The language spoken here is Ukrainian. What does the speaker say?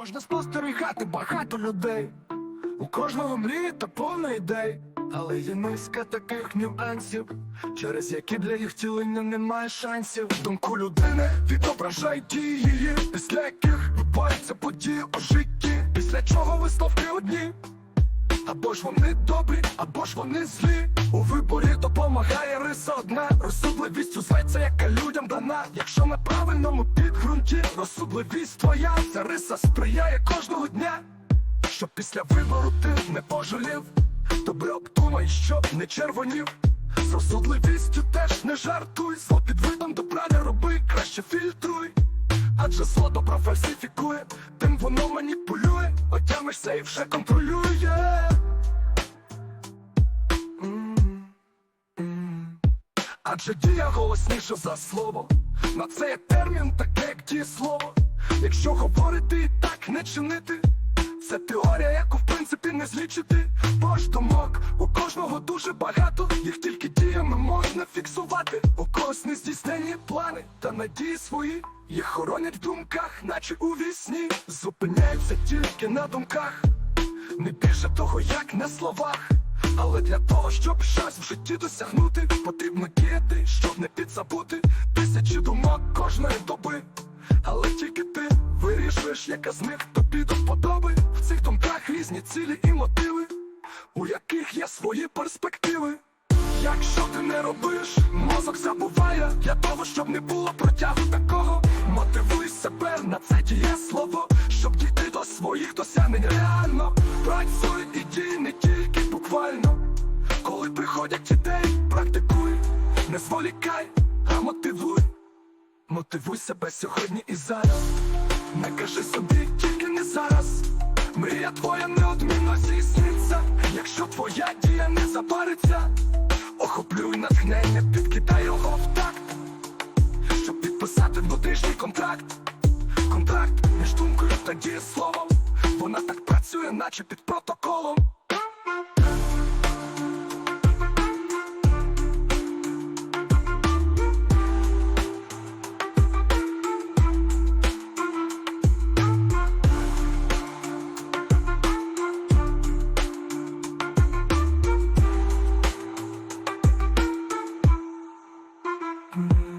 Можна спостерігати багато людей, у кожного мрії та повна ідей, але є низка таких нюансів, через які для їх втілення немає шансів. Думку людини відображає дії її, після яких відбуваються події у житті, після чого висновки одні. Або ж вони добрі, або ж вони злі. У виборі допомагає риса одна. Розсудливістю зветься, яка людям дана. Якщо на правильному підґрунті, розсудливість твоя, ця риса сприяє кожного дня. Щоб після вибору ти не пожалів, добре обдумай, щоб не червонів. З розсудливістю теж не жартуй, зло під видом добра не роби, краще фільтруй. Адже зло добро фальсифікує, тим воно маніпулює, отямишся і вже контролює. Адже дія голосніша за слово. На це є термін, таке як дієслово. Якщо говорити і так не чинити, це теорія, яку в принципі не злічити. Бо ж думок у кожного дуже багато, їх тільки діями можна фіксувати. У когось не здійснені плани та надії свої. Їх хоронять в думках, наче у вісні. Зупиняються тільки на думках. Не більше того, як на словах. Але для того, щоб щось в житті досягнути, потрібно діяти, щоб не підзабути тисячі думок кожної доби. Але тільки ти вирішуєш, яка з них тобі до вподоби. В цих думках різні цілі і мотиви, у яких є свої перспективи. Якщо ти не робиш, мозок забуває для того, щоб не було протягу такого. Мотивуй себе на це діє слово, щоб дійти до своїх досягнень реально. Працюй і дій. Приходять ідеї, практикуй, не зволікай, а мотивуй. Мотивуй себе сьогодні і зараз. Не кажи собі, тільки не зараз. Мрія твоя неодмінно здійсниться, якщо твоя дія не запариться. Охоплюй натхнення, підкидай його в такт, щоб підписати внутрішній контракт. Контракт між думкою та дієсловом. Вона так працює, наче під протоколом. Mm-hmm.